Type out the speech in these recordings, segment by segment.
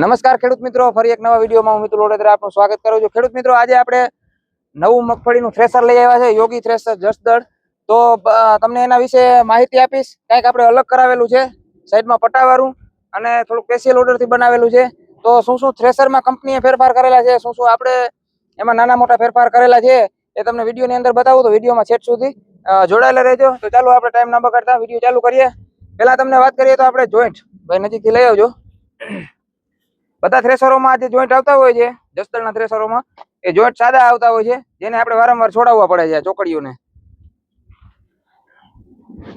નમસ્કાર ખેડૂત મિત્રો, ફરી એક નવા વિડીયોમાં હું મિત્રો વડોદરા આપનું સ્વાગત કરું છું. ખેડૂત મિત્રો, આજે આપણે નવું મગફળીનું થ્રેસર લઈ આવ્યા છે, યોગી થ્રેસર જસદળ તો તમને એના વિશે માહિતી આપીશ. કંઈક આપણે અલગ કરાવેલું છે, સાઈડમાં પટાવાળું અને થોડુંક સ્પેશિયલ ઓર્ડરથી બનાવેલું છે. તો, શું શું થ્રેસરમાં કંપનીએ ફેરફાર કરેલા છે, શું શું આપણે એમાં નાના મોટા ફેરફાર કરેલા છે, એ તમને વિડીયોની અંદર બતાવું. તો, વિડીયોમાં છેટ સુધી જોડાયેલા રહેજો. તો, ચાલો આપણે ટાઈમ ના બગાડતા વીડિયો ચાલુ કરીએ. પહેલા તમને વાત કરીએ તો આપણે જોઈન્ટ ભાઈ નજીકથી લઈ આવજો. બધા થ્રેસરોમાં જે જોઈન્ટ આવતા હોય છે જસદળના થ્રેસરોમાં એ જોઈન્ટ સાદા આવતા હોય છે, જેને આપણે વારંવાર છોડાવવા પડે છે ચોકડીઓને.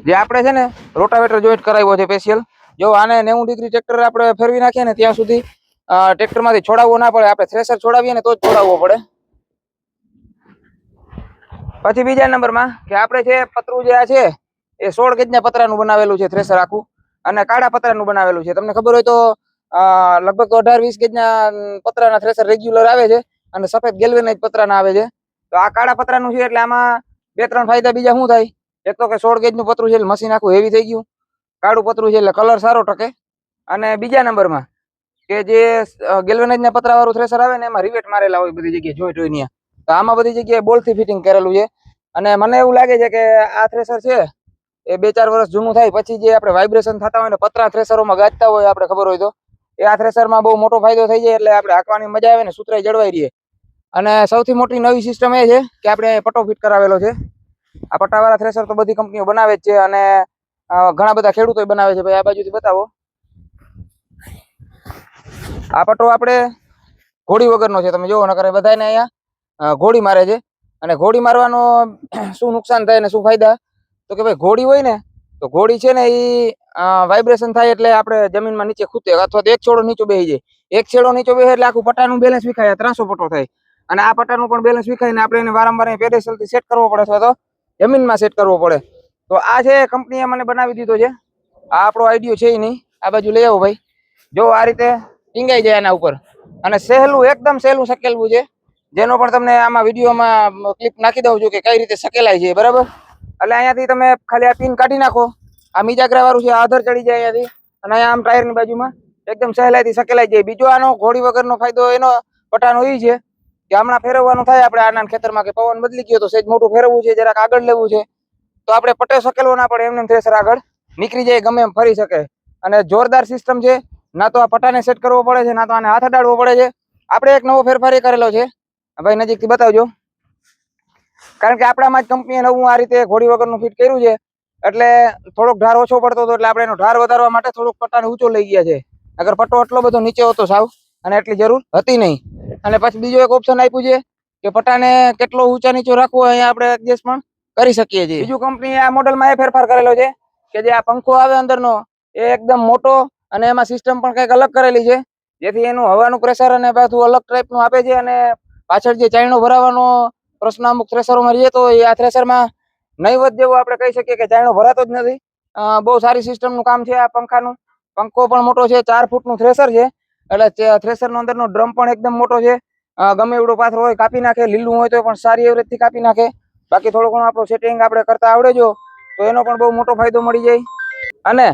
જે આપણે છે ને રોટાવેટર જોઈન્ટ કરાવ્યો છે સ્પેશિયલ જો આને નેવું ડિગ્રી ટ્રેક્ટર આપણે ફેરવી નાખીએ ને, ત્યાં સુધી ટ્રેક્ટરમાંથી છોડાવવો ના પડે, આપણે થ્રેસર છોડાવીએ ને, તો જ છોડાવવો પડે. પછી બીજા નંબરમાં કે આપણે છે પતરું જે આ છે, એ સોળ ગજના પતરાનું બનાવેલું છે થ્રેસર આખું. અને કાળા પતરાનું બનાવેલું છે. તમને ખબર હોય તો લગભગ અઢાર, વીસ ગેજના પતરાના થ્રેસર રેગ્યુલર આવે છે અને સફેદ ગેલ્વેનાઇઝ પતરાના આવે છે. તો આ કાળા પતરાનું છે એટલે આમાં બે, ત્રણ ફાયદા, બીજા શું થાય? એક તો કે સોળ ગેજનું પતરું છે એટલે મશીન આખું હેવી થઈ ગયું. કાળું પતરું છે એટલે કલર સારો ટકે. અને બીજા નંબરમાં કે જે ગેલ્વેનાઇઝના પતરાવાળું થ્રેસર આવે ને એમાં રિવેટ મારેલા હોય બધી જગ્યાએ જોઈન્ટ હોય ત્યાં. તો આમાં બધી જગ્યાએ બોલથી ફિટિંગ કરેલું છે. અને મને એવું લાગે છે કે આ થ્રેસર છે એ બે, ચાર વર્ષ જૂનું થાય. પછી જે આપણે વાઇબ્રેશન થતા હોય ને પતરા થ્રેસરોમાં ગાજતા હોય, આપણે ખબર હોય તો. એ આ થ્રેસરમાં બહુ મોટો ફાયદો થઈ જાય એટલે આપણે હાંકવાની મજા આવે ને સુતરાઈ જળવાઈ રહીએ અને સૌથી મોટી નવી સિસ્ટમ એ છે કે આપણે પટ્ટો ફિટ કરાવેલો છે. આ પટ્ટાવાળા થ્રેસર તો બધી કંપનીઓ બનાવે જ છે અને ઘણા બધા ખેડૂતો બનાવે છે. ભાઈ, આ બાજુથી બતાવો. આ પટ્ટો આપણે ઘોડી વગરનો છે. તમે જોવો, નકર બધાને અહીંયા ઘોડી મારે છે. અને ઘોડી મારવાનો શું નુકસાન થાય ને શું ફાયદા? તો કે ભાઈ, ઘોડી હોય ને તો ઘોડી છે ને એ વાઇબ્રેશન થાય એટલે આપણે જમીનમાં નીચે ખૂતે, અથવા તો એક છેડો નીચો બેસી જાય. એક છેડો નીચો બેસે એટલે આખું પટ્ટાનું બેલેન્સ વિખાય ત્રાસો પટ્ટો થાય. અને આ પટ્ટાનું પણ બેલેન્સ વિખાય ને આપણે એને વારંવાર પેડેસલથી સેટ કરવો પડે અથવા તો જમીનમાં સેટ કરવો પડે. તો આ છે કંપનીએ મને બનાવી દીધો છે. આ આપણો આઈડિયો છે નહીં. આ બાજુ લઈ આવો ભાઈ. જો આ રીતે ટીંગાઈ જાય એના ઉપર. અને સહેલું, એકદમ સહેલું શકેલવું છે. જેનો પણ તમને આમાં વિડીયોમાં ક્લિપ નાખી દઉં છું કે કઈ રીતે શકેલાય છે બરાબર? એટલે અહીંયાથી તમે ખાલી આ પિન કાઢી નાખો. આ મીજાગ્રા વાળું છે આધર ચડી જાય અહીંયાથી. અને અહીંયા આમ ટાયરની બાજુમાં એકદમ સહેલાઈથી સકેલાઈ જાય. બીજો આનો ઘોડી વગરનો ફાયદો એનો પટાનો એ છે કે હમણાં ફેરવવાનું થાય આપણે આના ખેતરમાં કે પવન બદલી ગયો તો સેજ મોટું ફેરવવું છે, જરાક આગળ લેવું છે. તો આપણે પટે સકેલવો ના પડે, એમને થ્રેસર આગળ નીકળી જાય, ગમે એમ ફરી શકે. અને જોરદાર સિસ્ટમ છે, ના તો આ પટ્ટાને સેટ કરવો પડે છે, ના તો આને હાથ અડાડવો પડે છે. આપણે એક નવો ફેરફાર કરેલો છે. ભાઈ નજીકથી બતાવજો. કારણ કે આપણામાં જ કંપનીએ નવું આ રીતે ઘોડી વગરનું ફિટ કર્યું છે. એટલે થોડોક ઢાર ઓછો પડતો હતો એટલે આપણે એનો ઢાર વધારવા માટે થોડોક પટ્ટાને ઊંચો લઈ ગયા છે. અગર પટ્ટો એટલો બધો નીચે હતો સાવ, અને એટલી જરૂર હતી નહીં. અને પછી બીજો એક ઓપ્શન આપ્યું છે કે પટ્ટાને કેટલો ઊંચા નીચો રાખવો અહીંયા આપણે એડજસ્ટ પણ કરી શકીએ છીએ. બીજું કંપનીએ આ મોડલમાં એ ફેરફાર કરેલો છે કે જે આ પંખો આવે અંદરનો, એ એકદમ મોટો અને એમાં સિસ્ટમ પણ કંઈક અલગ કરેલી છે. જેથી એનું હવાનું પ્રેશર અને પાછું અલગ ટાઈપનું આપે છે અને પાછળ જે ચાઈનો ભરાવાનો પ્રશ્ન અમુક થ્રેસરોમાં રહીએ તો આ થ્રેસરમાં નહીવત જેવું આપણે કહી શકીએ કે ચાયણો ભરાતો જ નથી. બહુ સારી સિસ્ટમનું કામ છે આ પંખાનું. પંખો પણ મોટો છે, ચાર ફૂટનું થ્રેસર છે. એટલે થ્રેસરનો અંદરનો ડ્રમ પણ એકદમ મોટો છે. ગમે એવડો પાથરો હોય, કાપી નાખે, લીલું હોય તો પણ સારી એવરેજથી કાપી નાખે. બાકી થોડું ઘણું આપણું સેટિંગ આપણે કરતા આવડે જો, તો એનો પણ બહુ મોટો ફાયદો મળી જાય. અને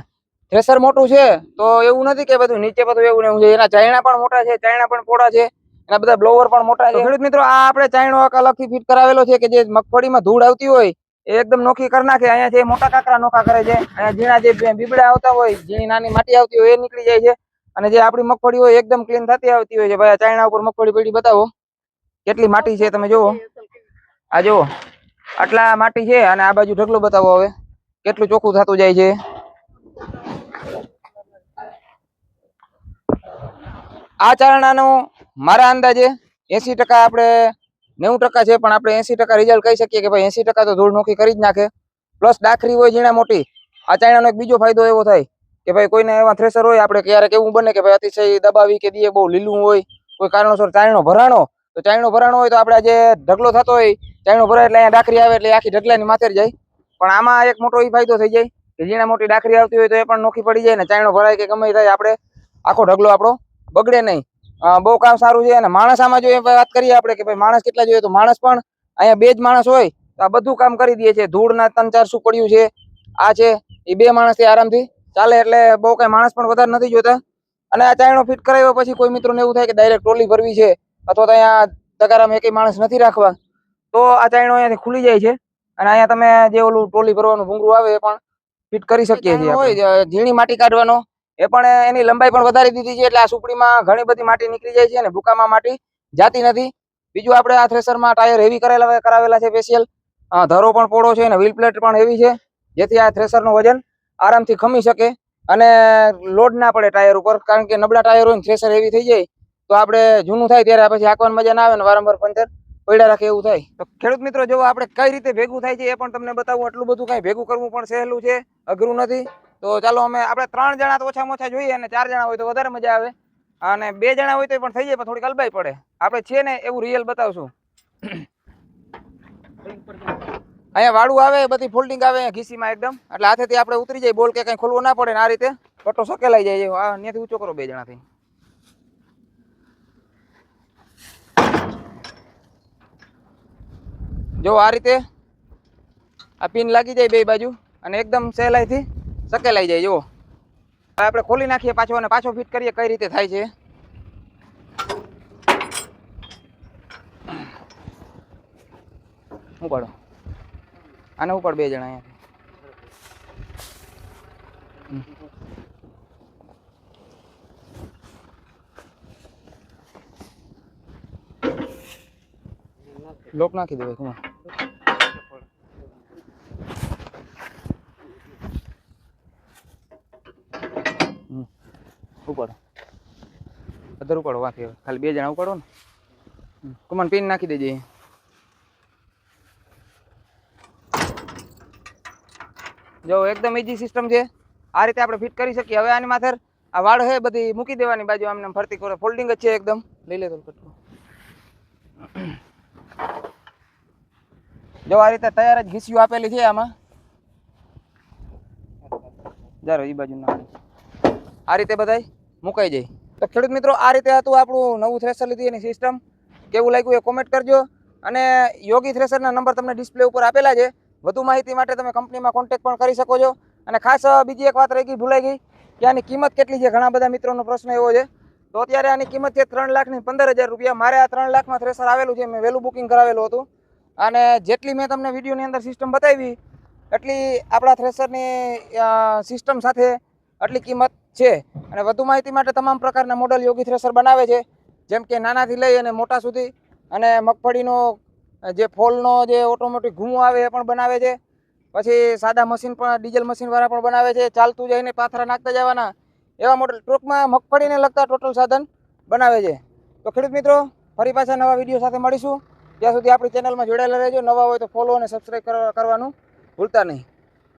થ્રેસર મોટું છે, તો એવું નથી કે બધું નીચે બધું એવું ને એવું છે. એના ચાયણા પણ મોટા છે, ચાયણા પણ પોડા છે. એના બધા બ્લોવર પણ મોટા છે. ખેડૂત મિત્રો આ આપણે એક અલગથી ફિટ કરાવેલો છે કે જે મગફળીમાં ધૂળ આવતી હોય એ એકદમ નોખી કરી નાખે. અહીંયા જે મોટા કાકરા નોખા કરે છે અહીંયા ઝીણા જે બીબડા આવતા હોય ઝીણી નાની માટી આવતી હોય એ નીકળી જાય છે. અને જે આપણી મગફળી હોય એકદમ ક્લીન થતી આવતી હોય છે. ભાઈ આ ચાયણા ઉપર મગફળી પેઢી બતાવો. કેટલી માટી છે તમે જુઓ. આ જુઓ. આટલા માટી છે અને આ બાજુ ઢગલો બતાવો હવે. કેટલું ચોખ્ખું થતું જાય છે. આ ચારણાનું મારા અંદાજે એસી ટકા આપણે નેવું ટકા છે, પણ આપણે એસી ટકા રિઝલ્ટ કહી શકીએ કે ભાઈ એસી ટકા તો ધૂળ નોખી કરી જ નાખે. પ્લસ ડાખરી હોય ઝીણા મોટી, આ ચાયણાનો એક બીજો ફાયદો એવો થાય કે ભાઈ કોઈને એવા થ્રેસર હોય, આપણે ક્યારેક એવું બને કે ભાઈ અતિશય દબાવી કે દીએ બહુ લીલું હોય, કોઈ કારણોસર ચાઇણો ભરાણો, તો ચાઇણો ભરાણો હોય તો આપણે જે ઢગલો થતો હોય ચાઇણો ભરાય એટલે અહીંયા ડાખરી આવે એટલે આખી ઢગલાની માથે જાય. પણ આમાં એક મોટો એ ફાયદો થઈ જાય કે ઝીણા મોટી ડાખરી આવતી હોય તો એ પણ નોખી પડી જાય ને ચાયણો ભરાય કે ગમે થાય, આપણે આખો ઢગલો આપણો બગડે નહીં. બહુ કામ સારું છે. અને માણસ આમાં જો વાત કરીએ આપણે કે ભાઈ માણસ કેટલા જોઈએ તો માણસ પણ અહીંયા બે જ માણસ હોય તો આ બધું કામ કરી દે છે. ધૂળના ત્રણ ચાર શું પડ્યું છે આ છે એ બે માણસથી આરામથી ચાલે એટલે બહુ કઈ માણસ પણ વધારે નથી જોતા. અને આ ચાયણો ફિટ કરાવ્યો પછી કોઈ મિત્રોને એવું થાય કે ડાયરેક્ટ ટ્રોલી ભરવી છે અથવા તો અહીંયા તગારામાં એકેય માણસ નથી રાખવા તો આ ચાયણો અહીંયાથી ખુલી જાય છે. અને અહીંયા તમે જે ઓલું ટ્રોલી ભરવાનું ભૂંગળું આવે એ પણ ફિટ કરી શકીએ છીએ ઝીણી માટી કાઢવાનો એ પણ એની લંબાઈ પણ વધારી દીધી છે એટલે આ સુપડીમાં ઘણી બધી માટી નીકળી જાય છે અને ભૂકામાં માટી જાતી નથી. બીજું આપણે આ થ્રેસરમાં ટાયર હેવી કરેલા કરાવેલા છે સ્પેશિયલ ધરો પણ પોળો છે અને વ્હીલ પ્લેટ પણ હેવી છે, જેથી આ થ્રેસરનું વજન આરામથી ખમી શકે અને લોડ ના પડે ટાયર ઉપર, કારણ કે નબળા ટાયર હોય થ્રેસર હેવી થઈ જાય, તો આપણે જૂનું થાય ત્યારે પછી હાંકવાની મજા ના આવે ને વારંવાર પંચર પડ્યા રાખે એવું થાય. તો ખેડૂત મિત્રો, જો આપણે કઈ રીતે ભેગું થાય છે એ પણ તમને બતાવું. એટલું બધું કઈ ભેગું કરવું પણ સહેલું છે, અઘરું નથી. તો ચાલો અમે આપણે ત્રણ જણા તો ઓછામાં ઓછા જોઈએ અને ચાર જણા હોય તો વધારે મજા આવે. અને બે જણા હોય તો પણ થઈ જાય, પણ થોડીક અલબાઈ પડે. આપણે છે ને એવું રિયલ બતાવશું. અહીંયા વાળું આવે, બધી ફોલ્ડિંગ આવે, ઘીસીમાં એકદમ. એટલે હાથેથી આપણે ઉતરી જાય, બોલ કે કંઈ ખોલવું ના પડે ને આ રીતે. પટ્ટો સકેલાઈ જાય. આ ત્યાંથી ઊંચો કરો બે જણાથી. જો આ રીતે આ પિન લાગી જાય બે બાજુ. અને એકદમ સહેલાઈથી. સકેલાઈ જાય, જુઓ. આપણે ખોલી નાખીએ પાછો અને પાછો ફિટ કરીએ કઈ રીતે થાય છે. ઉપાડો આને ઉપાડ બે જણા અહીંયા. લોક નાખી દેવાય કુમાર ઉપાડો. અધર ઉપાડો, વાંકી. ખાલી બે જણા ઉપાડો ને. કમાન પીન નાખી દેજે. જો, એકદમ ઈજી સિસ્ટમ છે. આ રીતે આપણે ફિટ કરી શકીએ. હવે આની માથે આ વાળ હે, બધી મૂકી દેવાની બાજુ આમને આમ ફરતી કરો. ફોલ્ડિંગ જ છે એકદમ. લઈ લે તો કટકો. જો, આ રીતે તૈયાર જ ઘીસીઓ આપેલી છે આમાં. જારો એ બાજુ ના આ રીતે બધાય મુકાઈ જાય. તો ખેડૂત મિત્રો, આ રીતે હતું આપણું નવું થ્રેસર લીધી એની સિસ્ટમ કેવું લાગ્યું એ કોમેન્ટ કરજો. અને યોગી થ્રેસરના નંબર તમને ડિસ્પ્લે ઉપર આપેલા છે. વધુ માહિતી માટે તમે કંપનીમાં કોન્ટેક્ટ પણ કરી શકો છો. અને ખાસ બીજી એક વાત રહી ગઈ, ભૂલાઈ ગઈ, કે આની કિંમત કેટલી છે? ઘણા બધા મિત્રોનો પ્રશ્ન એવો છે. તો અત્યારે આની કિંમત છે ત્રણ લાખની પંદર હજાર રૂપિયા. મારે આ ત્રણ લાખમાં થ્રેસર આવેલું છે. મેં વહેલું બુકિંગ કરાવેલું હતું. અને જેટલી મેં તમને વિડીયોની અંદર સિસ્ટમ બતાવી, એટલી આપણા થ્રેસરની સિસ્ટમ સાથે આટલી કિંમત છે. અને વધુ માહિતી માટે તમામ પ્રકારના મોડલ યોગી થ્રેસર બનાવે છે. જેમ કે નાનાથી લઈ અને મોટા સુધી. અને મગફળીનો જે ફોલનો જે ઓટોમેટિક ઘૂમો આવે એ પણ બનાવે છે. પછી સાદા મશીન પણ ડીઝલ મશીનવાળા પણ બનાવે છે. ચાલતું જઈને પાથરા નાખતા જવાના. એવા મોડલ ટૂંકમાં મગફળીને લગતા ટોટલ સાધન બનાવે છે. તો ખેડૂત મિત્રો, ફરી પાછા નવા વીડિયો સાથે મળીશું. ત્યાં સુધી આપણી ચેનલમાં જોડાયેલા રહેજો. નવા હોય તો ફોલો અને સબસ્ક્રાઈબ કરવાનું ભૂલતા નહીં.